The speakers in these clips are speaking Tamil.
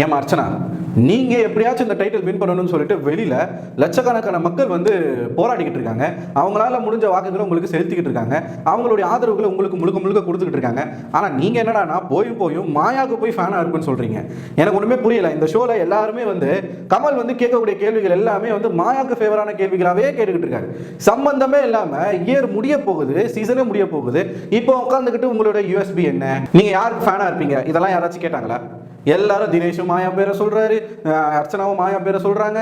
ஏமா அர்ச்சனா நீங்க எப்படியாச்சும் இந்த டைட்டில் வின் பண்ணணும்னு சொல்லிட்டு வெளியில லட்சக்கணக்கான மக்கள் வந்து போராடிக்கிட்டு இருக்காங்க. அவங்களால முடிஞ்ச வாக்குகளை உங்களுக்கு செலுத்திக்கிட்டு இருக்காங்க. அவங்களுடைய ஆதரவுகளை உங்களுக்கு முழுக்க முழுக்க கொடுத்துக்கிட்டு இருக்காங்க. ஆனா நீங்க என்னடானா போயும் போயும் மாயாவுக்கு போய் ஃபேனா இருக்குன்னு சொல்றீங்க. எனக்கு ஒண்ணுமே புரியல. இந்த ஷோல எல்லாருமே வந்து கமல் வந்து கேட்கக்கூடிய கேள்விகள் எல்லாமே வந்து மாயாவுக்கு ஃபேவரான கேள்விகளாவே கேட்டுக்கிட்டு இருக்காரு. சம்பந்தமே இல்லாம இயர் முடிய போகுது சீசனே முடிய போகுது. இப்போ உட்காந்துக்கிட்டு உங்களோட யூஎஸ்பி என்ன? நீங்க யாருக்கு ஃபேனா இருப்பீங்க? இதெல்லாம் யாராச்சும் கேட்டாங்களா? எல்லாரும் தினேஷும் மாயா பேரை சொல்றாரு அர்ச்சனாவும் மாயா பேரை சொல்றாங்க.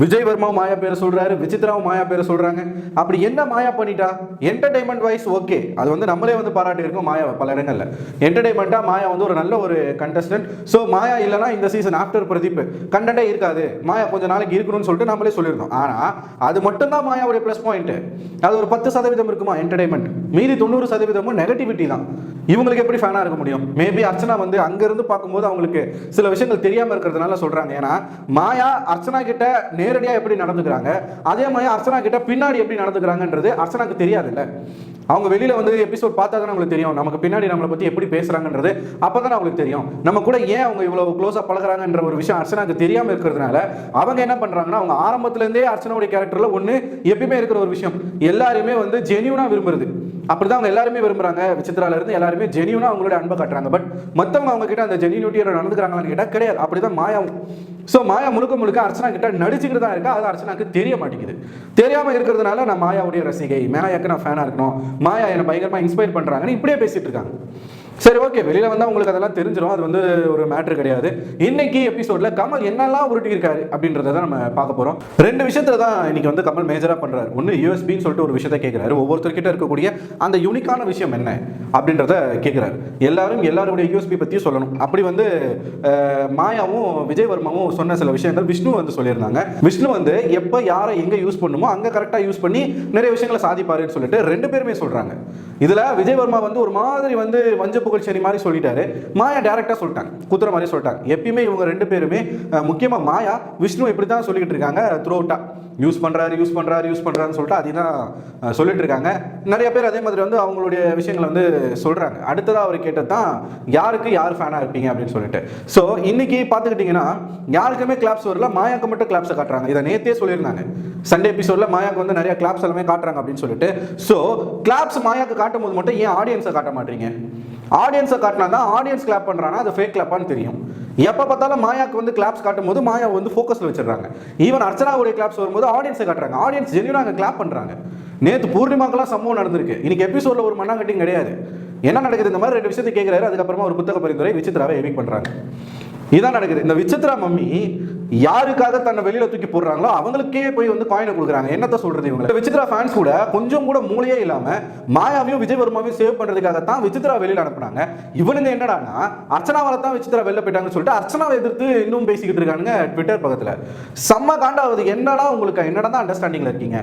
விஜய் வர்மா மாயா பேரை சொல்கிறாரு விசித்ராவும் மாயா பேரை சொல்கிறாங்க அப்படி என்ன மாயா பண்ணிட்டா? என்டர்டைன்மெண்ட் வைஸ் ஓகே அது வந்து நம்மளே வந்து பாராட்டி இருக்கோம் மாயா பல இடங்களில். என்டர்டைன்மெண்ட்டாக மாயா வந்து ஒரு நல்ல ஒரு கண்டஸ்டன்ட் ஸோ மாயா இல்லைனா இந்த சீசன் ஆஃப்டர் பிரதீப் கண்டென்ட்டே இருக்காது. மாயா கொஞ்சம் நாளைக்கு இருக்கணும்னு சொல்லிட்டு நம்மளே சொல்லியிருந்தோம். ஆனா அது மட்டும்தான் மாயாவுடைய ப்ளஸ் பாயிண்ட் அது ஒரு பத்து சதவீதம் இருக்குமா? என்டர்டைன்மெண்ட் மீதி தொண்ணூறு சதவீதமும் நெகட்டிவிட்டி தான். இவங்களுக்கு எப்படி ஃபேனாக இருக்க முடியும்? மேபி அர்ச்சனா வந்து அங்கேருந்து பார்க்கும்போது அவங்களுக்கு சில விஷயங்கள் தெரியாமல் இருக்கிறதுனால சொல்கிறாங்க ஏன்னா மாயா அர்ச்சனா கிட்ட நேரடியாக எப்படி நடந்துக்கிறாங்க? அதே மாதிரி அர்ச்சனா கிட்ட பின்னாடி எப்படி நடந்துக்கிறாங்கன்றது அர்ச்சனாக்கு தெரியாதுல்ல. அவங்க வெளியில வந்து எபிசோட் பார்த்தா தான் அவங்களுக்கு தெரியும். நமக்கு பின்னாடி நம்மளை பத்தி எப்படி பேசுறாங்கன்றது அப்பதான் அவங்களுக்கு தெரியும். நம்ம கூட ஏன் அவங்க இவ்வளவு க்ளோஸா பழகுறாங்கன்ற ஒரு விஷயம் அர்ச்சனாக்கு தெரியாமல் இருக்கிறதுனால அவங்க என்ன பண்றாங்கன்னா அவங்க ஆரம்பத்துலேருந்தே அர்ச்சனாவுடைய கேரக்டர்ல ஒன்று எப்பயுமே இருக்கிற ஒரு விஷயம். எல்லாருமே வந்து ஜெனியூனாக விரும்புறது. அப்படிதான் அவங்க எல்லாருமே விரும்புறாங்க. விசித்ரால இருந்து எல்லாருமே ஜெனியூனா அவங்களோட அன்பை காட்டுறாங்க. பட் மத்தவங்க அவங்க கிட்ட அந்த ஜெனியூனிட்டியோட நடந்துக்கிறாங்களான்னு கேட்டா கிடையாது. அப்படிதான் மாயா ஸோ மாயா முழுக்க முழுக்க அர்ச்சனா கிட்ட நடிச்சுக்கிட்டு தான் இருக்கா? அது அர்ச்சனாக்கு தெரிய மாட்டேங்குது. தெரியாம இருக்கிறதுனால நான் மாயாவுடைய ரசிகை. மாயாக்கு நான் ஃபேனா இருக்கணும். மாயா என்னை பயங்கரமா இன்ஸ்பயர் பண்றாங்கன்னு இப்படியே பேசிட்டு இருக்காங்க. சரி ஓகே வெளியில வந்தால் உங்களுக்கு அதெல்லாம் தெரிஞ்சிடும் அது வந்து ஒரு மேட்ரு கிடையாது. இன்னைக்கு எபிசோட்ல கமல் என்னெல்லாம் உருட்டியிருக்காரு அப்படின்றத தான் நம்ம பார்க்க போறோம். ரெண்டு விஷயத்துல தான் இன்னைக்கு வந்து கமல் மேஜராக பண்ணுறாரு ஒன்று யூஎஸ்பின்னு சொல்லிட்டு ஒரு விஷயத்த கேட்குறாரு ஒவ்வொருத்தர்கிட்ட இருக்கக்கூடிய அந்த யூனிக்கான விஷயம் என்ன அப்படின்றத கேட்குறாரு எல்லாரும் எல்லாருடைய யூஎஸ்பி பற்றியும் சொல்லணும். அப்படி வந்து மாயாவும் விஜய் வர்மாவும் சொன்ன சில விஷயங்கள் விஷ்ணு வந்து சொல்லியிருந்தாங்க. விஷ்ணு வந்து எப்போ யாரை எங்க யூஸ் பண்ணுமோ அங்கே கரெக்டா யூஸ் பண்ணி நிறைய விஷயங்களை சாதிப்பாருன்னு சொல்லிட்டு ரெண்டு பேருமே சொல்றாங்க. இதுல விஜய் வர்மா வந்து ஒரு மாதிரி வந்து வஞ்சப்பு புகழ்ச்சேரி மாதிரி சொல்லிட்டாரு. மாயா டேரெக்டாக சொல்லிட்டாங்க. குத்துற மாதிரி சொல்லிட்டாங்க. எப்பயுமே இவங்க ரெண்டு பேருமே முக்கியமாக முக்கியமா மாயா விஷ்ணு இப்படி தான் சொல்லிக்கிட்டு இருக்காங்க த்ரூ அவுட்டா யூஸ் பண்றாரு யூஸ் பண்றாரு யூஸ் பண்றாருன்னு சொல்லிட்டு அதுதான் சொல்லிட்டு இருக்காங்க. நிறைய பேர் அதே மாதிரி வந்து அவங்களுடைய விஷயங்களை வந்து சொல்றாங்க. அடுத்ததா அவர் கேட்டது தான் யாருக்கு யார் ஃபேனா இருப்பீங்க? அப்படின்னு சொல்லிட்டு. ஸோ இன்னைக்கு பார்த்துக்கிட்டிங்கன்னா யாருக்குமே கிளாப்ஸ் வரல. மாயாக்கு மட்டும் கிளாப்ஸை காட்டுறாங்க. இதை நேத்தே சொல்லியிருந்தாங்க. சண்டே எபிசோட்ல மாயாக்கு வந்து நிறைய கிளாப்ஸ் எல்லாமே காட்டுறாங்க அப்படின்னு சொல்லிட்டு. ஸோ கிளாப்ஸ் மாயாக்கு காட்டும் போது மட்டும் ஏன் ஆடியன்ஸை காட்ட மாட்டீங்க? ஆடியன்ஸை காட்டினா தான் ஆடியன்ஸ் கிளாப் பண்ணுறானா அது ஃபேக் கிளாப்பான்னு தெரியும். எப்போ பார்த்தாலும் மாயாக்கு வந்து கிளாப்ஸ் காட்டும் போது மாயா வந்து ஃபோக்கஸில் வச்சிடுறாங்க. ஈவன் அர்ச்சனாவுடைய கிளாப்ஸ் வரும்போது ஆடியன்ஸை காட்டுறாங்க. ஆடியன்ஸ் ஜென்யூனாக அங்கே கிளாப் பண்ணுறாங்க நேற்று பூர்ணிமாக்கெல்லாம் சம்பவம் நடந்திருக்கு. இன்னைக்கு எபிசோடில் ஒரு மண்ணாங்கட்டியும் கிடையாது. என்ன நடக்குது? இந்த மாதிரி ரெண்டு விஷயத்தை கேட்குறாரு அதுக்கப்புறமா ஒரு புத்தக பரிந்துரை விசித்ராவை எவிக் பண்ணுறாங்க இதான் நடக்குது. இந்த விசித்ரா மம்மி யாருக்காக தன்னை வெளியில தூக்கி போடுறாங்களோ அவங்களுக்கே போய் வந்து காயினை கொடுக்குறாங்க. என்னத்த சொல்றது இவங்க விசித்ரா ஃபேன்ஸ் கூட கொஞ்சம் கூட மூளையே இல்லாம மாயாவையும் விஜய் வர்மாவையும் சேவ் பண்றதுக்காக தான் விசித்ரா வெளியில அனுப்புனாங்க. இவனுங்க என்னடான்னா அர்ச்சனாவால தான் விசித்ரா வெளில போயிட்டாங்கன்னு சொல்லிட்டு அர்ச்சனாவை எதிர்த்து இன்னும் பேசிக்கிட்டு இருக்காங்க ட்விட்டர் பக்கத்துல. செம்ம காண்டாவது. என்னடா உங்களுக்கு என்னடா தான் அண்டர்ஸ்டாண்டிங்ல இருக்கீங்க?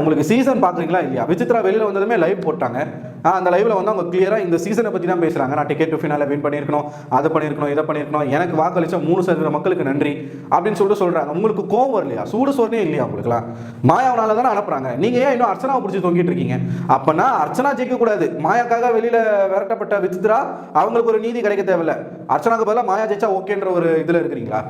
உங்களுக்கு சீசன் பாக்குறீங்களா இல்லையா? விசித்ரா வெளியில வந்ததுமே லைவ் போட்டாங்க. ஆ, அந்த லைவ்ல வந்து அவங்க கிளியரா இந்த சீசனை பத்தி தான் பேசுறாங்க. நான் டிக்கெட் டு ஃபினால வின் பண்ணியிருக்கணும் அதை பண்ணியிருக்கணும் இதை பண்ணியிருக்கணும். எனக்கு வாக்களிச்ச மூணு சதவீத மக்களுக்கு நன்றி. அப்படின்னு சொல்லிட்டு சொல்றாங்க. உங்களுக்கு கோவம் வரலையா? சூடு சோர்னே இல்லையா உங்களுக்குலாம் மாயாவனால தானே அனுப்புறாங்க. நீங்க ஏன் இன்னும் அர்ச்சனாவை பிடிச்சி தொங்கிட்டு இருக்கீங்க? அப்பனா அர்ச்சனா ஜெயிக்க கூடாது. மாயாக்காக வெளியில விரட்டப்பட்ட விசித்ரா அவங்களுக்கு ஒரு நீதி கிடைக்க தேவையில்ல. அர்ச்சனாக்கு பதிலாக மாயா ஜெயிச்சா ஓகேன்ற ஒரு இதுல இருக்கிறீங்களா?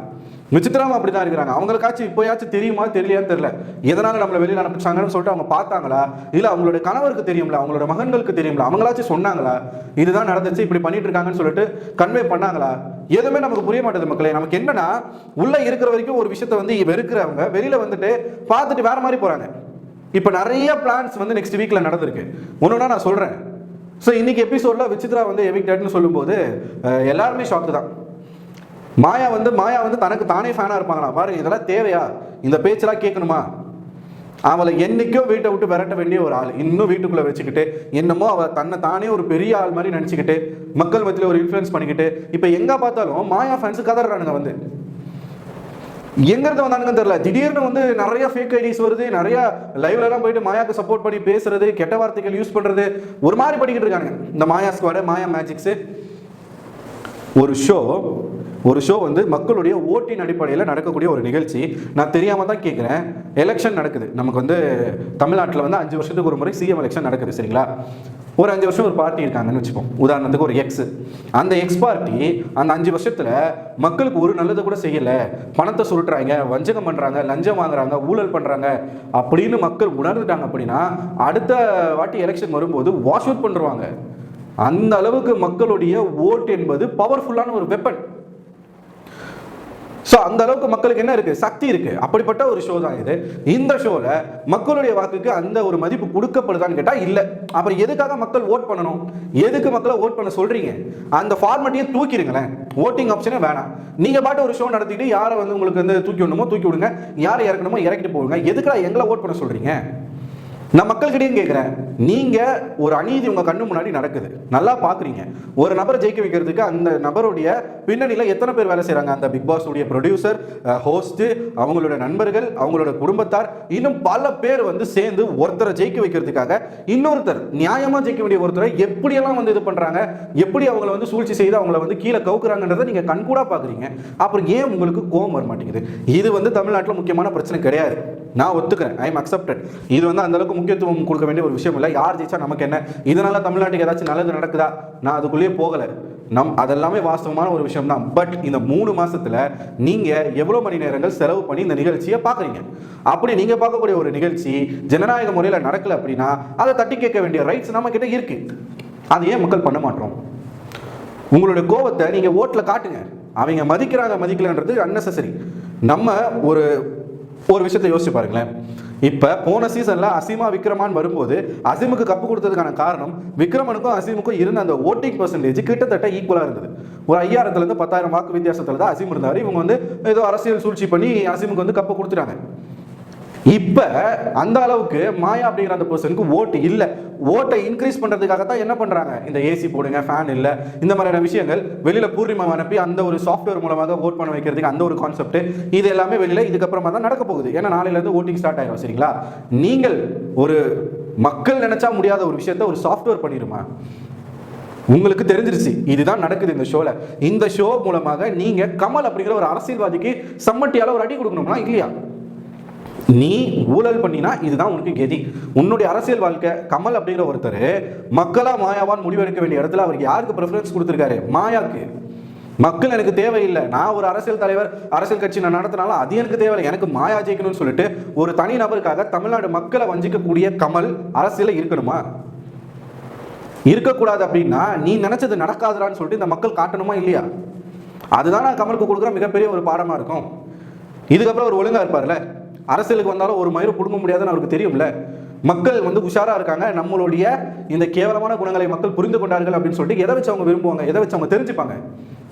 விசித்திராவும் அப்படி தான் இருக்கிறாங்க. அவங்களுக்காச்சும் இப்போயாச்சும் தெரியுமா தெரியலையான்னு தெரியல. எதனால நம்மளை வெளியில் அனுப்பிச்சாங்கன்னு சொல்லிட்டு அவங்க பார்த்தாங்களா? இல்லை அவங்களோட கணவருக்கு தெரியும்ல அவங்களோட மகன்களுக்கு தெரியும்ல அவங்களாச்சும் சொன்னாங்களா? இதுதான் நடந்துச்சு இப்படி பண்ணிட்டு இருக்காங்கன்னு சொல்லிட்டு கன்வே பண்ணாங்களா? எதுவுமே நமக்கு புரிய மாட்டேது மக்களே. நமக்கு என்னன்னா உள்ள இருக்கிற வரைக்கும் ஒரு விஷயத்த வந்து வெறுக்கிறவங்க வெளியில வந்துட்டு பார்த்துட்டு வேற மாதிரி போறாங்க. இப்போ நிறைய பிளான்ஸ் வந்து நெக்ஸ்ட் வீக்ல நடந்திருக்கு. ஒன்றுனா நான் சொல்றேன். ஸோ இன்னைக்கு எபிசோட்ல விசித்ரா வந்து எவிக்டட்னு சொல்லும்போது எல்லாருமே ஷாக்கு தான். மாயா வந்து மாயா வந்து தனக்கு தானே ஃபேனாக இருப்பாங்களா? பாருங்க இதெல்லாம் தேவையா? இந்த பேச்செல்லாம் கேட்கணுமா? அவளை என்னைக்கோ வீட்டை விட்டு விரட்ட வேண்டிய ஒரு ஆள். இன்னும் வீட்டுக்குள்ளே வச்சுக்கிட்டு என்னமோ அவள் தன்னை தானே ஒரு பெரிய ஆள் மாதிரி நினச்சிக்கிட்டு மக்கள் மத்தியில் ஒரு இன்ஃப்ளூயன்ஸ் பண்ணிக்கிட்டு இப்போ எங்கே பார்த்தாலும் மாயா ஃபேன்ஸு கதறானுங்க வந்து. எங்க வந்தானுங்கன்னு தெரியல. திடீர்னு வந்து நிறைய ஃபேக் ஐடிஸ் வருது நிறைய லைவ்லலாம் போயிட்டு மாயாக்கு சப்போர்ட் பண்ணி பேசுறது கெட்ட வார்த்தைகள் யூஸ் பண்ணுறது ஒரு மாதிரி படிக்கிட்டு இருக்காங்க இந்த மாயா ஸ்குவாடு மாயா மேஜிக்ஸு ஒரு ஷோ ஒரு ஷோ வந்து மக்களுடைய ஓட்டின் அடிப்படையில் நடக்கக்கூடிய ஒரு நிகழ்ச்சி. நான் தெரியாம தான் கேட்குறேன் எலெக்ஷன் நடக்குது. நமக்கு வந்து தமிழ்நாட்டில் வந்து அஞ்சு வருஷத்துக்கு ஒரு முறை சிஎம் எலெக்ஷன் நடக்குது சரிங்களா? ஒரு அஞ்சு வருஷம் ஒரு பார்ட்டி இருக்காங்கன்னு வச்சுப்போம். உதாரணத்துக்கு ஒரு எக்ஸ் அந்த எக்ஸ் பார்ட்டி அந்த அஞ்சு வருஷத்தில் மக்களுக்கு ஒரு நல்லதை கூட செய்யலை. பணத்தை சுருட்டுறாங்க வஞ்சகம் பண்ணுறாங்க லஞ்சம் வாங்குறாங்க ஊழல் பண்ணுறாங்க அப்படின்னு மக்கள் உணர்ந்துட்டாங்க அப்படின்னா அடுத்த வாட்டி எலெக்ஷன் வரும்போது வாஷ் அவுட் பண்ணுவாங்க அந்த அளவுக்கு மக்களுடைய ஓட் என்பது பவர்ஃபுல்லான ஒரு வெப்பன் ஸோ அந்த அளவுக்கு மக்களுக்கு என்ன இருக்கு? சக்தி இருக்கு. அப்படிப்பட்ட ஒரு ஷோ தான் இது. இந்த ஷோல மக்களுடைய வாக்குக்கு அந்த ஒரு மதிப்பு கொடுக்கப்படுதான்னு கேட்டால் இல்லை. அப்புறம் எதுக்காக மக்கள் ஓட் பண்ணணும்? எதுக்கு மக்களை ஓட் பண்ண சொல்றீங்க? அந்த ஃபார்மட்டையே தூக்கிடுங்களேன். ஓட்டிங் ஆப்ஷனே வேணாம். நீங்க பாட்டு ஒரு ஷோ நடத்திட்டு யாரை வந்து உங்களுக்கு வந்து தூக்கி விடணுமோ தூக்கி விடுங்க. யாரை இறக்கணுமோ இறக்கிட்டு போடுங்க. எதுக்காக எங்களை ஓட் பண்ண சொல்றீங்க? நான் மக்கள்கிட்டையும் கேட்குறேன் நீங்கள் ஒரு அநீதி உங்கள் கண்ணு முன்னாடி நடக்குது. நல்லா பார்க்குறீங்க ஒரு நபரை ஜெயிக்க வைக்கிறதுக்கு அந்த நபருடைய பின்னணியில் எத்தனை பேர் வேலை செய்கிறாங்க அந்த பிக் பாஸ் உடைய ப்ரொடியூசர் ஹோஸ்ட்டு அவங்களோட நண்பர்கள் அவங்களோட குடும்பத்தார் இன்னும் பல பேர் வந்து சேர்ந்து ஒருத்தரை ஜெயிக்க வைக்கிறதுக்காக இன்னொருத்தர் நியாயமாக ஜெயிக்க வேண்டிய ஒருத்தரை எப்படியெல்லாம் வந்து இது பண்ணுறாங்க எப்படி அவங்கள வந்து சூழ்ச்சி செய்து அவங்கள வந்து கீழே கவுக்குறாங்கன்றதை நீங்கள் கண்கூடாக பார்க்குறீங்க அப்புறம் ஏன் உங்களுக்கு கோவம் வர மாட்டேங்குது? இது வந்து தமிழ்நாட்டில் முக்கியமான பிரச்சனை கிடையாது. நான் ஒத்துக்கிறேன். ஐ எம் அக்செப்டட் இது வந்து அந்த அளவுக்கு முக்கியத்துவம் கொடுக்க வேண்டிய ஒரு விஷயம் இல்லை யார் ஜெயிச்சா நமக்கு என்ன? இதனால தமிழ்நாட்டுக்கு ஏதாச்சும் நல்லது நடக்குதா? நான் அதுக்குள்ளேயே போகலை. நம் அதெல்லாமே வாஸ்தவமான ஒரு விஷயம் தான் பட் இந்த மூணு மாசத்துல நீங்க எவ்வளவு மணி நேரங்கள் செலவு பண்ணி இந்த நிகழ்ச்சியை பாக்குறீங்க அப்படி நீங்க பார்க்கக்கூடிய ஒரு நிகழ்ச்சி ஜனநாயக முறையில் நடக்கல அப்படின்னா அதை தட்டி கேட்க வேண்டிய ரைட்ஸ் நம்ம கிட்ட இருக்கு. அதை ஏன் மக்கள் பண்ண மாட்டோம்? உங்களுடைய கோபத்தை நீங்க ஓட்டுல காட்டுங்க. அவங்க மதிக்கிறாங்க மதிக்கலன்றது அன்னெசரி நம்ம ஒரு ஒரு விஷயத்தை யோசிச்சு பாருங்களேன். இப்போ போன சீசனில் அசீமா விக்ரமான் வரும்போது அசீமுக்கு கப்பு கொடுத்ததுக்கான காரணம் விக்ரமனுக்கும் அசீமுக்கும் இருந்த அந்த ஓட்டிங் பர்சன்டேஜ் கிட்டத்தட்ட ஈக்குவலாக இருந்தது. ஒரு ஐயாயிரத்துலேருந்து பத்தாயிரம் வாக்கு வித்தியாசத்தில் தான் அசீம் இருந்தார். இவங்க வந்து ஏதோ அரசியல் சூழ்ச்சி பண்ணி அசீமுக்கு வந்து கப்பு கொடுத்துட்டாங்க. இப்போ அந்த அளவுக்கு மாயா அப்படிங்கிற அந்த பர்சனுக்கு ஓட்டு இல்லை. ஓட்டை இன்க்ரீஸ் பண்ணுறதுக்காக தான் என்ன பண்ணுறாங்க இந்த ஏசி போடுங்க ஃபேன் இல்லை. இந்த மாதிரியான விஷயங்கள் வெளியில் பூர்ணிமா அனுப்பி அந்த ஒரு சாஃப்ட்வேர் மூலமாக ஓட் பண்ண வைக்கிறதுக்கு அந்த ஒரு கான்செப்ட் இது எல்லாமே வெளியில் இதுக்கப்புறமா தான் நடக்க போகுது. ஏன்னா நாளையிலேருந்து ஓட்டிங் ஸ்டார்ட் ஆயிரும் சரிங்களா? நீங்கள் ஒரு மக்கள் நினச்சா முடியாத ஒரு விஷயத்த ஒரு சாஃப்ட்வேர் பண்ணிருமா உங்களுக்கு தெரிஞ்சிருச்சு இதுதான் நடக்குது இந்த ஷோல இந்த ஷோ மூலமாக நீங்க கமல் அப்படிங்கிற ஒரு அரசியல்வாதிக்கு சம்மட்டியால ஒரு அடி கொடுக்கணும்னா இல்லையா? நீ ஊழல் பண்ணினா இதுதான் உனக்கு கெதி. உன்னுடைய அரசியல் வாழ்க்கை கமல் அப்படிங்கிற ஒருத்தர் மக்களா மாயாவான் முடிவெடுக்க வேண்டிய இடத்துல அவருக்கு யாருக்கு ப்ரிஃபரன்ஸ் கொடுத்துருக்காரு? மாயாக்கு. மக்கள் எனக்கு தேவையில்லை. நான் ஒரு அரசியல் தலைவர் அரசியல் கட்சி நான் நடத்தினாலும் அது எனக்கு தேவையில்லை. எனக்கு மாயா ஜெயிக்கணும்னு சொல்லிட்டு ஒரு தனி நபருக்காக தமிழ்நாடு மக்களை வஞ்சிக்கக்கூடிய கமல் அரசியல இருக்கணுமா? இருக்கக்கூடாது அப்படின்னா நீ நினைச்சது நடக்காதுடான்னு சொல்லிட்டு இந்த மக்கள் காட்டணுமா இல்லையா? அதுதான் நான் கமலுக்கு கொடுக்குற மிகப்பெரிய ஒரு பாடமா இருக்கும். இதுக்கப்புறம் ஒரு ஒழுங்கா இருப்பார்ல? அரசியலுக்கு வந்தாலும் ஒரு மயிறு பிடுங்க முடியாதுன்னு அவருக்கு தெரியும்ல. மக்கள் வந்து உஷாரா இருக்காங்க. நம்மளுடைய இந்த கேவலமான குணங்களை மக்கள் புரிந்து கொண்டார்கள் அப்படின்னு சொல்லிட்டு எதை வச்சு அவங்க விரும்புவாங்க? எதை வச்சு அவங்க தெரிஞ்சுப்பாங்க?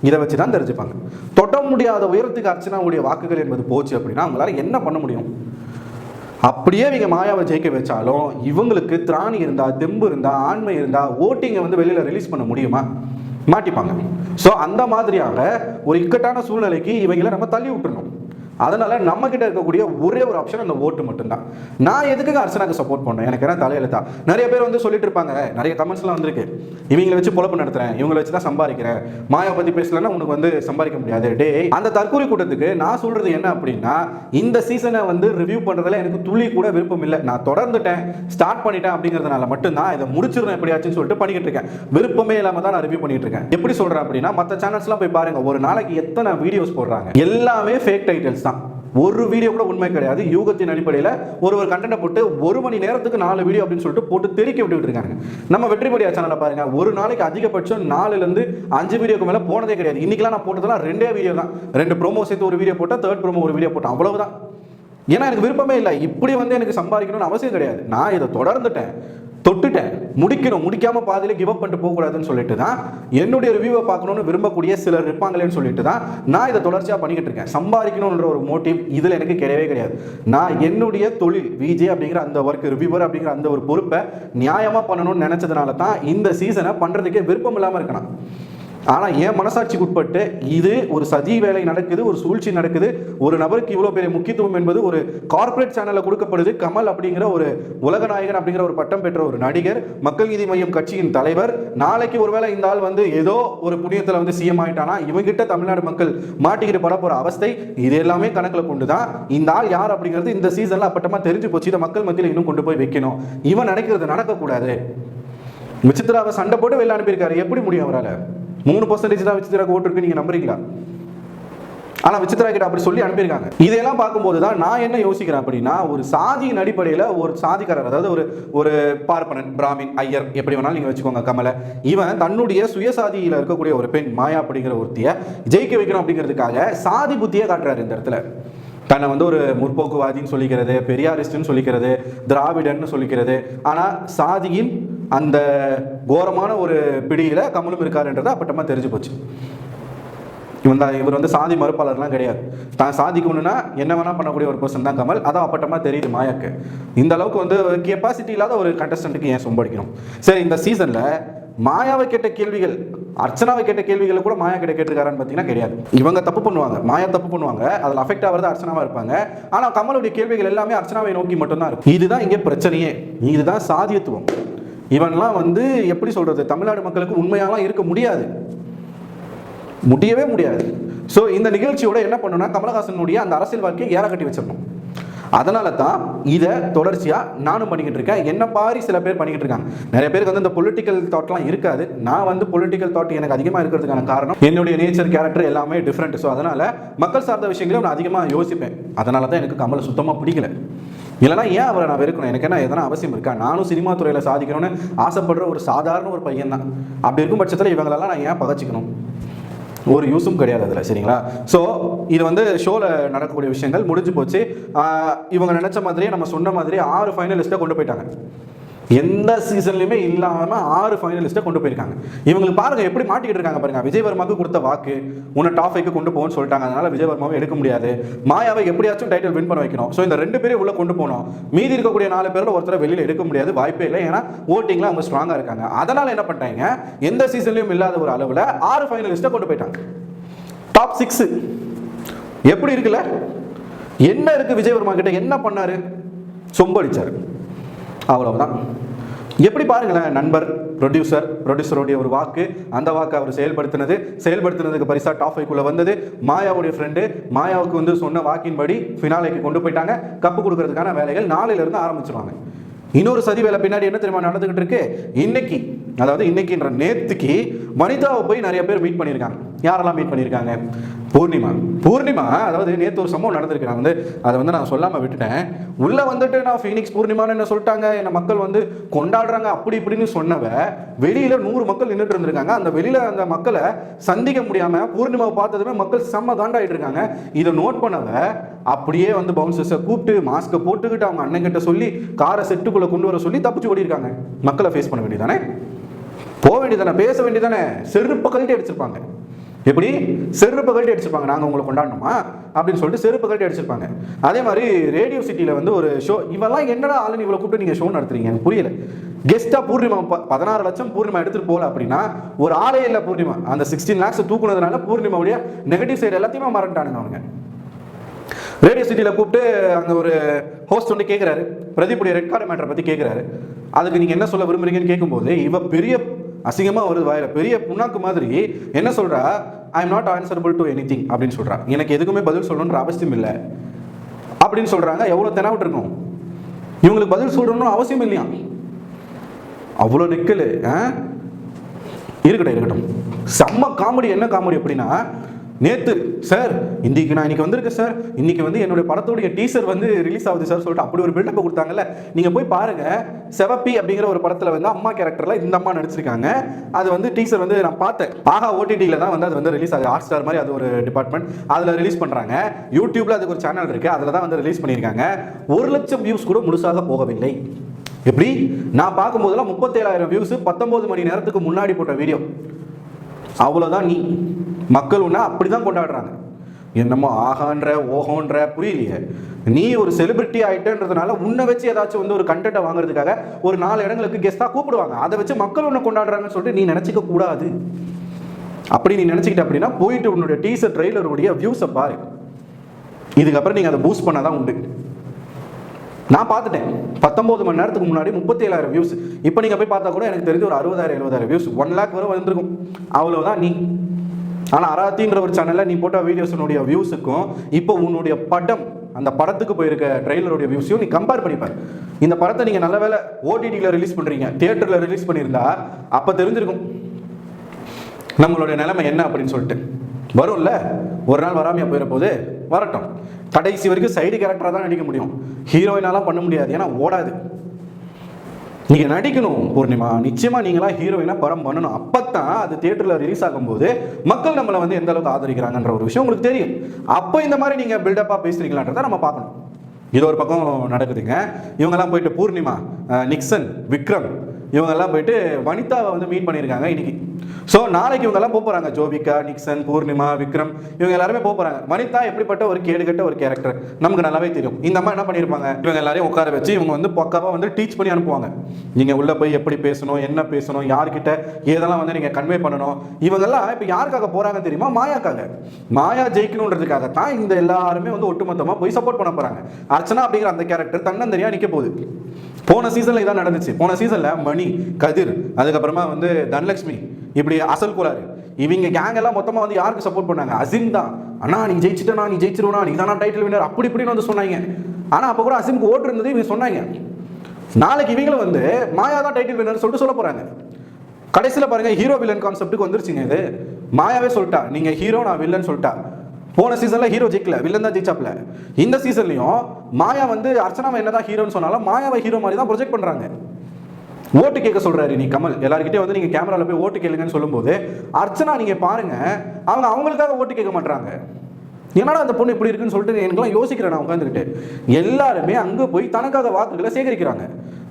இதை வச்சு தான் தெரிஞ்சுப்பாங்க. தொட முடியாத உயரத்துக்கு அர்ச்சனாவுடைய வாக்குகள் என்பது போச்சு அப்படின்னா அவங்களால என்ன பண்ண முடியும்? அப்படியே இவங்க மாயாவை ஜெயிக்க வச்சாலும் இவங்களுக்கு திராணி இருந்தா தெம்பு இருந்தா ஆண்மை இருந்தா ஓட்டிங்கை வந்து வெளியில ரிலீஸ் பண்ண முடியுமா? மாட்டிப்பாங்க. ஸோ அந்த மாதிரியாக ஒரு இக்கட்டான சூழ்நிலைக்கு இவங்களை நம்ம தள்ளி விட்டுருணும் அதனால நம்ம கிட்ட இருக்கக்கூடிய ஒரே ஒரு ஆப்ஷன் அந்த ஓட்டு மட்டும்தான். நான் எதுக்கு அர்ச்சனாக்கு சப்போர்ட் பண்ணேன் எனக்கு என்ன தலையெழுத்தா? நிறைய பேர் வந்து சொல்லிட்டு இருப்பாங்க. நிறைய கமெண்ட்ஸ்லாம் வந்திருக்கு. இவங்களை வச்சு பொழப்பு நடத்துறேன். இவங்களை வச்சு தான் சம்பாதிக்கிறேன். மாயா பத்தி பேசலன்னா உனக்கு வந்து சம்பாதிக்க முடியாது. டே அந்த தற்கொலை கூட்டத்துக்கு நான் சொல்றது என்ன அப்படின்னா இந்த சீசனை வந்து ரிவ்யூ பண்றதுல எனக்கு துளி கூட விருப்பம் இல்லை. நான் தொடர்ந்துட்டேன். ஸ்டார்ட் பண்ணிட்டேன் அப்படிங்கிறதுனால மட்டும்தான் இதை முடிச்சிடணும் எப்படியாச்சுன்னு சொல்லிட்டு பண்ணிக்கிட்டு இருக்கேன். விருப்பமே இல்லாம தான் நான் ரிவ்யூ பண்ணிட்டு இருக்கேன். எப்படி சொல்றேன் அப்படின்னா மற்ற சேனல்ஸ்லாம் போய் பாருங்க. ஒரு நாளைக்கு எத்தனை வீடியோஸ் போடுறாங்க? எல்லாமே ஃபேக் டைட்டில்ஸ் தான். ஒரு வீடியோ கூட உண்மை கிடையாது. யூகத்தின் அடிப்படையில் ஒரு ஒரு கண்டென்ட் போட்டு ஒரு மணி நேரத்துக்கு நாலு வீடியோ அப்படின்னு சொல்லிட்டு போட்டு தெறிக்க விட்டு இருக்காங்க நம்ம வெற்றிப்படியா சேனலை பாருங்க. ஒரு நாளைக்கு அதிகபட்சம் நாலுலேருந்து அஞ்சு வீடியோக்கு மேலே போனதே கிடையாது. இன்னைக்கெல்லாம் நான் போட்டதெல்லாம் ரெண்டே வீடியோ தான். ரெண்டு ப்ரோமோ சேர்த்து ஒரு வீடியோ போட்டேன் தேர்ட் ப்ரோமோ ஒரு வீடியோ போட்டேன். அவ்வளவுதான். ஏன்னா எனக்கு விருப்பமே இல்லை. இப்படி வந்து எனக்கு சம்பாதிக்கணும்னு அவசியம் கிடையாது. நான் இதை தொடர்ந்துட்டேன். தொட்டுட்டேன். முடிக்கணும். முடிக்காம பாதியில கிவ் அப் பண்ணிட்டு போகக்கூடாதுன்னு சொல்லிட்டு தான் என்னுடைய ரிவ்யூவை பார்க்கணும்னு விரும்பக்கூடிய சிலர் இருப்பாங்களேன்னு சொல்லிட்டு தான் நான் இதை தொடர்ச்சியாக பண்ணிக்கிட்டு இருக்கேன். சம்பாதிக்கணுன்ற ஒரு மோட்டிவ் இதில் எனக்கு கிடையவே கிடையாது. நான் என்னுடைய தொழில் விஜே அப்படிங்கிற அந்த ஒர்க் ரிவ்யூவர் அப்படிங்கிற அந்த ஒரு பொறுப்பை நியாயமாக பண்ணணும்னு நினச்சதுனால தான் இந்த சீசனை பண்ணுறதுக்கே விருப்பம் இல்லாமல் இருக்கணும் ஆனால் என் மனசாட்சிக்கு உட்பட்டு இது ஒரு சதி வேலை நடக்குது ஒரு சூழ்ச்சி நடக்குது. ஒரு நபருக்கு இவ்வளோ பெரிய முக்கியத்துவம் என்பது ஒரு கார்ப்பரேட் சேனலில் கொடுக்கப்படுது. கமல் அப்படிங்கிற ஒரு உலகநாயகன் அப்படிங்கிற ஒரு பட்டம் பெற்ற ஒரு நடிகர் மக்கள் நீதி மையம் கட்சியின் தலைவர். நாளைக்கு ஒருவேளை இந்த ஆள் வந்து ஏதோ ஒரு புண்ணியத்தில் வந்து சிஎம் ஆயிட்டானா இவங்கிட்ட தமிழ்நாடு மக்கள் மாட்டிக்கிட்டு பட போகிற அவஸ்தை இது எல்லாமே கணக்கில் கொண்டு தான் இந்த ஆள் யார் அப்படிங்கிறது இந்த சீசனில் அப்பட்டமாக தெரிஞ்சு போச்சு. இதை மக்கள் மத்தியில் இன்னும் கொண்டு போய் வைக்கணும். இவன் நினைக்கிறது நடக்கக்கூடாது. விசித்ராவை சண்டை போட்டு வெளில அனுப்பியிருக்காரு. எப்படி முடியும் அவரால்? மூணு பர்சன்டேஜ் தான் விசித்திராக்கு ஓட்டு இருக்கு நீங்க நம்புறீங்களா? ஆனால் விசித்ரா கிட்ட அப்படி சொல்லி அனுப்பியிருக்காங்க. இதையெல்லாம் பார்க்கும்போது தான் நான் என்ன யோசிக்கிறேன் அப்படின்னா ஒரு சாதியின் அடிப்படையில் ஒரு சாதிக்காரர் அதாவது ஒரு ஒரு பார்ப்பனன் பிராமின் ஐயர் எப்படி வேணாலும் நீங்கள் வச்சுக்கோங்க கமலை இவன் தன்னுடைய சுயசாதியில் இருக்கக்கூடிய ஒரு பெண் மாயா அப்படிங்கிற ஒருத்தியை ஜெயிக்க வைக்கணும் அப்படிங்கிறதுக்காக சாதி புத்தியை காட்டுறாரு இந்த இடத்துல. தன்னை வந்து ஒரு முற்போக்குவாதின்னு சொல்லிக்கிறது பெரியாரிஸ்ட்னு சொல்லிக்கிறது திராவிடன்னு சொல்லிக்கிறது. ஆனால் சாதியின் அந்த கோரமான ஒரு பிடியில் கமலும் இருக்காருன்றது அப்பட்டமா தெரிஞ்சு போச்சு. இவன் தான் இவர் வந்து சாதி மறுப்பாளர்லாம் கிடையாது. தான் சாதிக்கணும்னா என்ன வேணால் பண்ணக்கூடிய ஒரு பர்சன் தான் கமல். அதான் அப்பட்டமா தெரியுது மாயாக்கு. இந்த அளவுக்கு வந்து கெப்பாசிட்டி இல்லாத ஒரு கண்டஸ்டண்ட்டுக்கு ஏன் சொம்படிக்கணும் சரி இந்த சீசனில் மாயாவை கேட்ட கேள்விகள் அர்ச்சனாவை கேட்ட கேள்விகளை கூட மாயா கிட்ட கேட்டிருக்காரான்னு பார்த்தீங்கன்னா கிடையாது. இவங்க தப்பு பண்ணுவாங்க. மாயா தப்பு பண்ணுவாங்க. அதில் அஃபெக்ட் ஆகிறது அர்ச்சனாவாக இருப்பாங்க. ஆனால் கமலுடைய கேள்விகள் எல்லாமே அர்ச்சனாவை நோக்கி மட்டும்தான் இருக்கும். இதுதான் இங்கே பிரச்சனையே. இதுதான் சாதியத்துவம். இவன்லாம் வந்து எப்படி சொல்றது? தமிழ்நாடு மக்களுக்கு உண்மையாலாம் இருக்க முடியாது. முடியவே முடியாது. ஸோ இந்த நிகழ்ச்சியோட என்ன பண்ணணும்னா கமலஹாசனுடைய அந்த அரசியல் வாழ்க்கையை ஏற கட்டி வச்சிடணும். அதனால தான் இதை தொடர்ச்சியாக நானும் பண்ணிக்கிட்டு இருக்கேன். என்ன பாரி சில பேர் பண்ணிக்கிட்டு இருக்காங்க. நிறைய பேருக்கு வந்து இந்த பொலிட்டிக்கல் தாட்லாம் இருக்காது. நான் வந்து பொலிட்டிக்கல் தாட் எனக்கு அதிகமாக இருக்கிறதுக்கான காரணம் என்னுடைய நேச்சர் கேரக்டர் எல்லாமே டிஃப்ரெண்ட் ஸோ அதனால் மக்கள் சார்ந்த விஷயங்களையும் நான் அதிகமாக யோசிப்பேன். அதனால தான் எனக்கு கமலை சுத்தமாக பிடிக்கல. இல்லைனா ஏன் அவரை நான் வெறுக்கணும்? எனக்கு என்ன எதனா அவசியம் இருக்கா? நானும் சினிமா துறையில் சாதிக்கணும்னு ஆசைப்படுற ஒரு சாதாரண ஒரு பையன் தான் அப்படி இருக்கும் பட்சத்தில் இவங்களெல்லாம் நான் ஏன் பகச்சிக்கணும்? ஒரு யூஸும் கிடையாது அதில் சரிங்களா? ஸோ இது வந்து ஷோவில் நடக்கக்கூடிய விஷயங்கள் முடிஞ்சு போச்சு. இவங்க நினச்ச மாதிரியே நம்ம சொன்ன மாதிரி ஆறு ஃபைனலிஸ்ட்டை கொண்டு போயிட்டாங்க. எந்த சீசன்லையுமே இல்லாமல் ஆறு ஃபைனலிஸ்ட்டை கொண்டு போயிருக்காங்க. இவங்களுக்கு பாருங்க எப்படி மாட்டிக்கிட்டு இருக்காங்க பாருங்க. விஜயவர்மாவுக்கு கொடுத்த வாக்கு உன்னை டாப் கொண்டு போகணும்னு சொல்லிட்டாங்க. அதனால விஜய் வர்மாவை எடுக்க முடியாது. மாயாவை எப்படியாச்சும் டைட்டில் வின் பண்ண வைக்கணும். ஸோ இந்த ரெண்டு பேரையும் உள்ள கொண்டு போகணும். மீதி இருக்கக்கூடிய நாலு பேரில் ஒருத்தரை வெளியில் எடுக்க முடியாது. வாய்ப்பே இல்லை. ஏன்னா ஓட்டிங்கில் அவங்க ஸ்ட்ராங்காக இருக்காங்க. அதனால என்ன பண்ணிட்டாங்க எந்த சீசன்லையும் இல்லாத ஒரு அளவில் ஆறு ஃபைனலிஸ்ட்டை கொண்டு போயிட்டாங்க. டாப் சிக்ஸு எப்படி இருக்குல்ல? என்ன இருக்கு விஜயவர்மா கிட்ட? என்ன பண்ணாரு? சொம்படிச்சாரு அவ்வளவுதான். எப்படி பாருங்களேன் நண்பர் ப்ரொடியூசர் ப்ரொடியூசருடைய ஒரு வாக்கு. அந்த வாக்கு அவர் செயல்படுத்தினது. செயல்படுத்தினதுக்கு பரிசா டாப் ஃபைவ்க்குள்ள வந்தது. மாயாவுடைய ஃப்ரெண்டு மாயாவுக்கு வந்து சொன்ன வாக்கின்படி ஃபினாலைக்கு கொண்டு போயிட்டாங்க. கப்பு கொடுக்கறதுக்கான வேலைகள் நாளையில இருந்து ஆரம்பிச்சிருவாங்க. இன்னொரு சதி வேலை பின்னாடி என்ன தெரியுமா நடந்துகிட்டு இருக்கு? இன்னைக்கு அதாவது இன்னைக்குன்ற நேத்துக்கு வனிதாவை போய் நிறைய பேர் மீட் பண்ணியிருக்காங்க. யாரெல்லாம் மீட் பண்ணியிருக்காங்க? பூர்ணிமா. பூர்ணிமா அதாவது நேற்று ஒரு சம்பவம் நடந்திருக்கு. நான் வந்து அதை வந்து நான் சொல்லாமல் விட்டுட்டேன். உள்ளே வந்துட்டு நான் ஃபீனிக்ஸ் பூர்ணிமான்னு என்ன சொல்லிட்டாங்க? என்னை மக்கள் வந்து கொண்டாடுறாங்க அப்படி இப்படின்னு சொன்னவ வெளியில் நூறு மக்கள் நின்றுட்டு இருந்திருக்காங்க. அந்த வெளியில் அந்த மக்களை சந்திக்க முடியாமல் பூர்ணிமாவை பார்த்ததுமே மக்கள் செம்ம காண்டாயிட்டு இருக்காங்க. இதை நோட் பண்ணவ அப்படியே வந்து பவுன்சர்ஸை கூப்பிட்டு மாஸ்க்கை போட்டுக்கிட்டு அவங்க அண்ணன் கிட்ட சொல்லி காரை செட்டுக்குள்ளே கொண்டு வர சொல்லி தப்பிச்சு ஓடிருக்காங்க மக்களை ஃபேஸ் பண்ண வேண்டியதானே போக வேண்டியதானே பேச வேண்டியதானே செருப்பு கழட்டி அடிச்சிருப்பாங்க. எப்படி? செருப்பு கழட்டி அடிச்சிருப்பாங்க. நாங்கள் உங்களை கொண்டாடணுமா? அப்படின்னு சொல்லிட்டு செருப்பு கழட்டி அடிச்சிருப்பாங்க. அதே மாதிரி ரேடியோ சிட்டியில் வந்து ஒரு ஷோ இவெல்லாம் என்னடா ஆளுன்னு இவ்வளோ கூப்பிட்டு நீங்கள் ஷோ நடத்துறீங்க? எனக்கு புரியல. கெஸ்ட்டாக பூர்ணிமா ப- பதினாறு லட்சம் பூர்ணிமா எடுத்துகிட்டு போகல அப்படின்னா ஒரு ஆளே இல்லை பூர்ணிமா. அந்த சிக்ஸ்டீன் லேக்ஸ் தூக்குனதுனால பூர்ணிமாவுடைய நெகட்டிவ் சைடு எல்லாத்தையுமே மறந்துட்டானுங்க அவங்க. ரேடியோ சிட்டியில் கூப்பிட்டு அங்கே ஒரு ஹோஸ்ட் வந்து கேட்குறாரு பிரதீப்புடைய ரெட் கார்டு மேட்டரை பற்றி கேட்குறாரு அதுக்கு நீங்கள் என்ன சொல்ல விரும்புறீங்கன்னு கேட்கும்போது இவ பெரிய அசிங்கமாக வருது வாயில. பெரிய புண்ணாக்கு மாதிரி என்ன சொல்கிறா I am not answerable to anything அப்படின்னு சொல்கிறா எனக்கு எதுக்குமே பதில் சொல்லணுன்ற அவசியம் இல்லை. அப்படின்னு சொல்கிறாங்க எவ்வளோ தெனாவிட்டு இருக்கும்? இவங்களுக்கு பதில் சொல்லணும்னு அவசியம் இல்லையா? அவ்வளோ நெக்கல் ஆ? இருக்கட்டும் இருக்கட்டும். செம்ம காமெடி. என்ன காமெடி அப்படின்னா நேத்து சார் இன்னைக்கு நான் இன்னைக்கு வந்திருக்கேன் சார் இன்னைக்கு வந்து என்னுடைய படத்துடைய டீசர் வந்து ரிலீஸ் ஆகுது சார் சொல்லிட்டு அப்படி ஒரு பில்டப் கொடுத்தாங்கல்ல. நீங்க போய் பாருங்க செவப்பி அப்படிங்கிற ஒரு படத்துல வந்து அம்மா கேரக்டர்ல இந்த அம்மா நடிச்சிருக்காங்க. அது வந்து டீசர் வந்து நான் பார்த்தேன். ஆகா ஓடிடியில் தான் வந்து அது வந்து ரிலீஸ் ஆகுது. ஹாட் ஸ்டார் மாதிரி அது ஒரு டிபார்ட்மெண்ட் அதில் ரிலீஸ் பண்றாங்க. யூடியூப்ல அதுக்கு ஒரு சேனல் இருக்கு. அதில் தான் வந்து ரிலீஸ் பண்ணியிருக்காங்க. ஒரு லட்சம் வியூஸ் கூட முழுசாக போகவில்லை. எப்படி? நான் பார்க்கும்போதெல்லாம் முப்பத்தேழாயிரம் வியூஸ் பத்தொம்போது மணி நேரத்துக்கு முன்னாடி போட்ட வீடியோ அவ்வளோதான் நீ. மக்கள் ஒன்றா அப்படி தான் கொண்டாடுறாங்க. என்னமோ ஆகான்ற ஓஹோன்ற புரியலையே. நீ ஒரு செலிபிரிட்டி ஆயிட்டன்றதுனால உன்னை வச்சு ஏதாச்சும் வந்து ஒரு கண்டென்ட்டை வாங்குறதுக்காக ஒரு நாலு இடங்களுக்கு கெஸ்ட்டாக கூப்பிடுவாங்க. அதை வச்சு மக்கள் ஒன்று கொண்டாடுறாங்கன்னு சொல்லிட்டு நீ நினச்சிக்க கூடாது. அப்படி நீ நினச்சிக்கிட்ட அப்படின்னா போயிட்டு உன்னுடைய டீசர் ட்ரெய்லருடைய வியூஸை பாரு. இதுக்கப்புறம் நீங்கள் அதை பூஸ்ட் பண்ணாதான் உண்டு. நான் பார்த்துட்டேன். பத்தொம்பது மணி நேரத்துக்கு முன்னாடி முப்பத்தி ஏழாயிரம் வியூஸ் இப்போ நீங்கள் போய் பார்த்தா கூட எனக்கு தெரிஞ்சு ஒரு அறுபதாயிரம் எழுபதாயிரம் வியூஸ் ஒன் லேக் வரை வந்திருக்கும். அவ்வளோதான் நீ. ஆனால் அராத்தின்ற ஒரு சேனலில் நீ போட்ட வீடியோஸினுடைய வியூஸுக்கும் இப்போ உன்னுடைய படம் அந்த படத்துக்கு போயிருக்க ட்ரெய்லருடைய வியூஸையும் நீ கம்பேர் பண்ணிப்பார். இந்த படத்தை நீங்கள் நல்ல வேலை ஓடிடியில் ரிலீஸ் பண்ணுறீங்க தியேட்டரில் ரிலீஸ் பண்ணியிருந்தா அப்போ தெரிஞ்சிருக்கும். நம்மளுடைய நிலைமை என்ன அப்படின்னு சொல்லிட்டு. வரும்ல? ஒரு நாள் வராமையா போயிட போது வரட்டும். கடைசி வரைக்கும் சைடு கேரக்டராக தான் நடிக்க முடியும். ஹீரோயினாலாம் பண்ண முடியாது. ஏன்னா ஓடாது. நீங்க நடிக்கணும் பூர்ணிமா. நிச்சயமா நீங்களாம் ஹீரோயினா படம் பண்ணணும். அப்பதான் அது தியேட்டர்ல ரிலீஸ் ஆகும்போது மக்கள் நம்மளை வந்து எந்த அளவுக்கு ஆதரிக்கிறாங்கன்ற ஒரு விஷயம் உங்களுக்கு தெரியும். அப்போ இந்த மாதிரி நீங்க பில்டப்பா பேசுறீங்களான்றதை நம்ம பார்க்கணும். இது ஒரு பக்கம் நடக்குதுங்க. இவங்கெல்லாம் போயிட்டு பூர்ணிமா நிக்சன் விக்ரம் இவங்கெல்லாம் போயிட்டு வனிதாவை வந்து மீட் பண்ணியிருக்காங்க இன்னைக்கு. ஸோ நாளைக்கு இவங்கெல்லாம் போக போகிறாங்க ஜோபிகா நிக்சன் பூர்ணிமா விக்ரம் இவங்க எல்லாருமே போக போகிறாங்க வனிதா எப்படிப்பட்ட ஒரு கேடுகட்ட ஒரு கேரக்டர் நமக்கு நல்லாவே தெரியும். இந்த அம்மா என்ன பண்ணியிருப்பாங்க? இவங்க எல்லாரையும் உட்கார வச்சு இவங்க வந்து பக்காவாக வந்து டீச் பண்ணி அனுப்புவாங்க. நீங்கள் உள்ளே போய் எப்படி பேசணும் என்ன பேசணும் யார்கிட்ட ஏதெல்லாம் வந்து நீங்கள் கன்வே பண்ணணும் இவங்கெல்லாம் இப்போ யாருக்காக போகிறாங்க தெரியுமா? மாயாக்காக. மாயா ஜெயிக்கணுன்றதுக்காக தான் இந்த எல்லாருமே வந்து ஒட்டுமொத்தமாக போய் சப்போர்ட் பண்ண போகிறாங்க அர்ச்சனா அப்படிங்கிற அந்த கேரக்டர் தன்னந்தனியாக நிற்க போகுது. போன சீசனில் இதான் நடந்துச்சு. போன சீசனில் மணி கதிர் அதுக்கப்புறமா வந்து தனலட்சுமி இப்படி அசல் கோளாறு. இவங்க கேங் எல்லாம் மொத்தமா வந்து யாருக்கு சப்போர்ட் பண்ணாங்க? அசிம் தான். அண்ணா நீ ஜெயிச்சிட்டனா நீ ஜெயிச்சிருவனா? நீ தானா டைட்டில் வினர் அப்படி இப்படின்னு வந்து சொன்னாங்க. ஆனா அப்ப கூட அசிம்க்கு ஓட்டு இருந்தது இவங்க சொன்னாங்க. நாளைக்கு இவங்களும் வந்து மாயா தான் டைட்டில் வினர் சொல்லிட்டு சொல்ல போறாங்க. கடைசியில் பாருங்க ஹீரோ வில்லன் கான்செப்ட்டுக்கு வந்துருச்சுங்க இது. மாயாவே சொல்லிட்டா நீங்க ஹீரோ நான் வில்லன் சொல்லிட்டா. போன சீசன்ல ஹீரோ ஜெயிக்கல வில்லன் தான் ஜெயிச்சாப்ல. இந்த சீசன்லயும் மாயா வந்து அர்ச்சனாவை என்னதான் ஹீரோன்னு சொன்னாலும் மாயாவை ஹீரோ மாதிரி தான் ப்ரொஜெக்ட் பண்றாங்க. ஓட்டு கேட்க சொல்றாரு நீ கமல். எல்லாருக்கிட்டே வந்து நீங்க கேமராவில் போய் ஓட்டு கேளுங்கன்னு சொல்லும்போது அர்ச்சனா நீங்க பாருங்க அவங்க அவங்களுக்காக ஓட்டு கேட்க மாட்டாங்க என்னடா அந்த பொண்ணு இப்படி இருக்குன்னு சொல்லிட்டு எனக்குலாம் யோசிக்கிறேன் நான் உட்காந்துக்கிட்டு எல்லாருமே அங்கே போய் தனக்காக வாக்குகளை சேகரிக்கிறாங்க.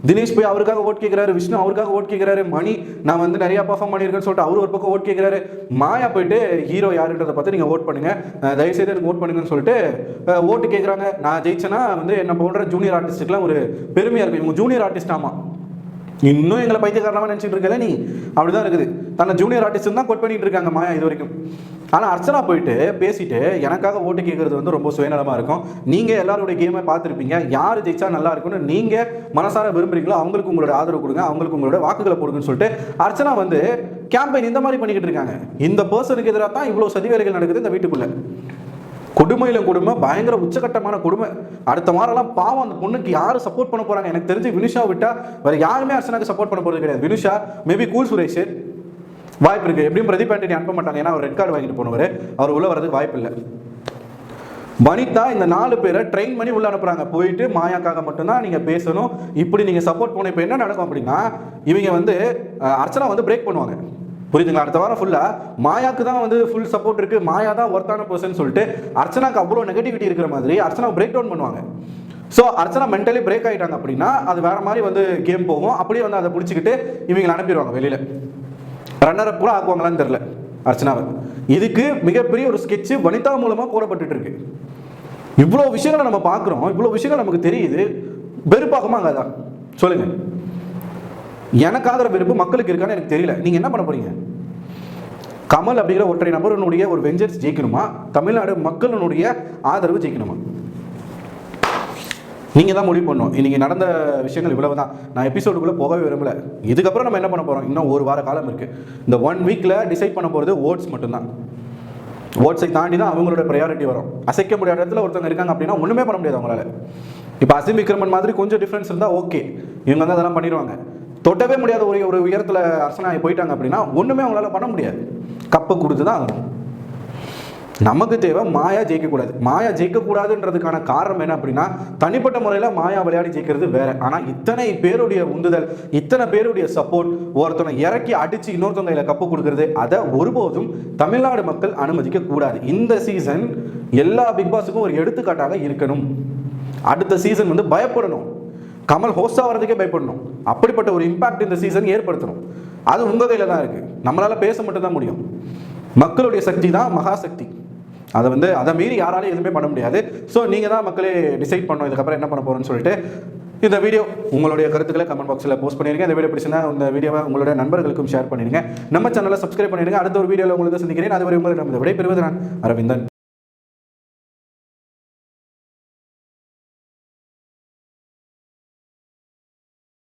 தினேஷ் போய் அவருக்காக ஓட் கேட்கிறாரு விஷ்ணு அவருக்காக ஓட் கேட்கிறாரு மணி நான் வந்து நிறைய பர்ஃபார்ம் பண்ணியிருக்கேன்னு சொல்லிட்டு அவர் ஒரு பக்கம் ஓட் கேட்கிறாரு. மாயா போயிட்டு ஹீரோ யாருன்றதை பார்த்து நீங்கள் ஓட் பண்ணுங்க. தயவுசெய்து எனக்கு ஓட் பண்ணுங்கன்னு சொல்லிட்டு ஓட்டு கேட்குறாங்க. நான் ஜெயிச்சேன்னா வந்து என்ன போன்ற ஜூனியர் ஆர்டிஸ்ட்டுக்குலாம் ஒரு பெருமையாக இருக்கும். இவங்க ஜூனியர் ஆர்டிஸ்ட் ஆமா. இன்னும் எங்களை பைத்தியக்காரமாக நினச்சிட்டு இருக்கல நீ அப்படிதான் இருக்குது. தன்னை ஜூனியர் ஆர்டிஸ்ட் தான் கோட் பண்ணிட்டு இருக்காங்க மாயா இது வரைக்கும். ஆனால் அர்ச்சனா போயிட்டு பேசிட்டு எனக்காக ஓட்டு கேட்கறது வந்து ரொம்ப சுயநலமாக இருக்கும். நீங்கள் எல்லாருடைய கேமை பார்த்துருப்பீங்க. யார் ஜெயிச்சா நல்லா இருக்கும்னு நீங்கள் மனசார விரும்புறீங்களோ அவங்களுக்கு உங்களோட ஆதரவு கொடுங்க. அவங்களுக்கு உங்களோட வாக்குகளை கொடுங்கன்னு சொல்லிட்டு அர்ச்சனா வந்து கேம்பெயின் இந்த மாதிரி பண்ணிக்கிட்டு இருக்காங்க. இந்த பர்சனுக்கு எதிராக தான் இவ்வளோ சதிவேலைகள் நடக்குது இந்த வீட்டுக்குள்ளே. கொடுமையிலும் கொடுமை பயங்கர உச்சகட்டமான கொடுமை. அடுத்த வாரம்லாம் பாவம் அந்த பொண்ணுக்கு யார் சப்போர்ட் பண்ண போறாங்க? எனக்கு தெரிஞ்சு வினுஷா விட்டா வேற யாருமே அர்ச்சனாக்கு சப்போர்ட் பண்ண போறது கிடையாது. Vinusha maybe cool Suresh. வாய்ப்பு இருக்கு. எப்படியும் பிரதீப் ஆண்டனி அனுப்ப மாட்டாங்க. ஏன்னா அவர் ரெட் கார்டு வாங்கிட்டு போனவர். அவர் உள்ள வரதுக்கு வாய்ப்பு இல்லை. வனிதா இந்த நாலு பேரை ட்ரெயின் பண்ணி உள்ள அனுப்புறாங்க. போயிட்டு மாயாக்காக மட்டும்தான் நீங்க பேசணும். இப்படி நீங்க சப்போர்ட் பண்ண இப்போ என்ன நடக்கும் அப்படின்னா இவங்க வந்து அர்ச்சனா வந்து பிரேக் பண்ணுவாங்க. புரியுதுங்களா? அடுத்த வாரம் ஃபுல்லா மாயாக்கு தான் வந்து ஃபுல் சப்போர்ட் இருக்கு. மாயா தான் ஒர்த்தான பர்சன் சொல்லிட்டு அர்ச்சனாக்கு அவ்வளோ நெகட்டிவிட்டி இருக்கிற மாதிரி அர்ச்சனா பிரேக் டவுன் பண்ணுவாங்க. ஸோ அர்ச்சனா மென்டலி பிரேக் ஆயிட்டாங்க அப்படின்னா அது வேற மாதிரி வந்து கேம் போகும். அப்படியே வந்து அதை பிடிச்சிக்கிட்டு இவங்களை அனுப்பிடுவாங்க வெளியில. ரன்னர் அப் கூட ஆக்குவாங்களான்னு தெரியல அர்ச்சனாவை. இதுக்கு மிகப்பெரிய ஒரு ஸ்கெட்சு வனிதா மூலமா போடப்பட்டுட்டு இருக்கு. இவ்வளோ விஷயங்களை நம்ம பார்க்குறோம். இவ்வளோ விஷயங்கள் நமக்கு தெரியுது. வெறுப்பாகமா அதான்? தான் சொல்லுங்கள் எனக்காகிற வெறுப்பு மக்களுக்கு இருக்கான்னு எனக்கு தெரியல. நீங்கள் என்ன பண்ண போறீங்க? கமல் அப்படிங்கிற ஒற்றை நபருடைய ஒரு வெஞ்சர்ஸ் ஜெயிக்கணுமா? தமிழ்நாடு மக்களினுடைய ஆதரவு ஜெயிக்கணுமா? நீங்கள் தான் முடிவு பண்ணணும். இன்னைக்கு நடந்த விஷயங்கள் இவ்வளவு தான் நான் எபிசோடுக்குள்ளே போகவே விரும்பல. இதுக்கப்புறம் நம்ம என்ன பண்ண போகிறோம் இன்னும் ஒரு வார காலம் இருக்குது இந்த ஒன் வீக்கில் டிசைட் பண்ண போகிறது ஓட்ஸ் மட்டும்தான். ஓட்ஸை தாண்டி தான் அவங்களோட ப்ரையாரிட்டி வரும். அசைக்க முடியாத இடத்துல ஒருத்தவங்க இருக்காங்க அப்படின்னா ஒன்றுமே பண்ண முடியாது அவங்களால. இப்போ அசிம் விக்ரமன் மாதிரி கொஞ்சம் டிஃப்ரென்ஸ் இருந்தால் ஓகே இவங்க வந்து அதெல்லாம் பண்ணிடுவாங்க. தொட்டவே முடியாத ஒரு ஒரு உயரத்தில் அரசனாகி போயிட்டாங்க அப்படின்னா ஒன்றுமே அவங்களால பண்ண முடியாது. கப்பை கொடுத்து தான் ஆகணும். நமக்கு தேவை மாயா ஜெயிக்கக்கூடாது. மாயா ஜெயிக்கக்கூடாதுன்றதுக்கான காரணம் என்ன அப்படின்னா தனிப்பட்ட முறையில் மாயா விளையாடி ஜெயிக்கிறது வேற. ஆனால் இத்தனை பேருடைய உந்துதல் இத்தனை பேருடைய சப்போர்ட் ஒருத்தனை இறக்கி அடிச்சு இன்னொருத்தவங்க கையில் கப்பு கொடுக்கறது அதை ஒருபோதும் தமிழ்நாடு மக்கள் அனுமதிக்க கூடாது. இந்த சீசன் எல்லா பிக் பாஸுக்கும் ஒரு எடுத்துக்காட்டாக இருக்கணும். அடுத்த சீசன் வந்து பயப்படணும். கமல் ஹோஸ்டாக ஆகிறதுக்கே பயப்படணும். அப்படிப்பட்ட ஒரு இம்பாக்ட் இந்த சீசன் ஏற்படுத்தணும். அது உங்கள் கையில் தான் இருக்குது நம்மளால் பேச மட்டும்தான் முடியும். மக்களுடைய சக்தி தான் மகாசக்தி அதை வந்து அதை மீறி யாராலையும் எதுவுமே பண்ண முடியாது. ஸோ நீங்கள் தான் மக்களே டிசைட் பண்ணோம் இதுக்கப்புறம் என்ன பண்ண போகிறோன்னு சொல்லிட்டு இந்த வீடியோ உங்களுடைய கருத்துக்களை கமெண்ட் பாக்ஸில் போஸ்ட் பண்ணிடுங்க இந்த வீடியோ பிடிச்சினா இந்த வீடியோவை உங்களுடைய நண்பர்களுக்கும் ஷேர் பண்ணிடுங்க நம்ம சேனலை சப்ஸ்கிரைப் பண்ணிடுங்க அடுத்த ஒரு வீடியோவில் உங்களுக்கு சந்திக்கிறேன். அதுவரை உங்களுக்கு நம்ம விடைபெறுவது நான் அரவிந்தன்.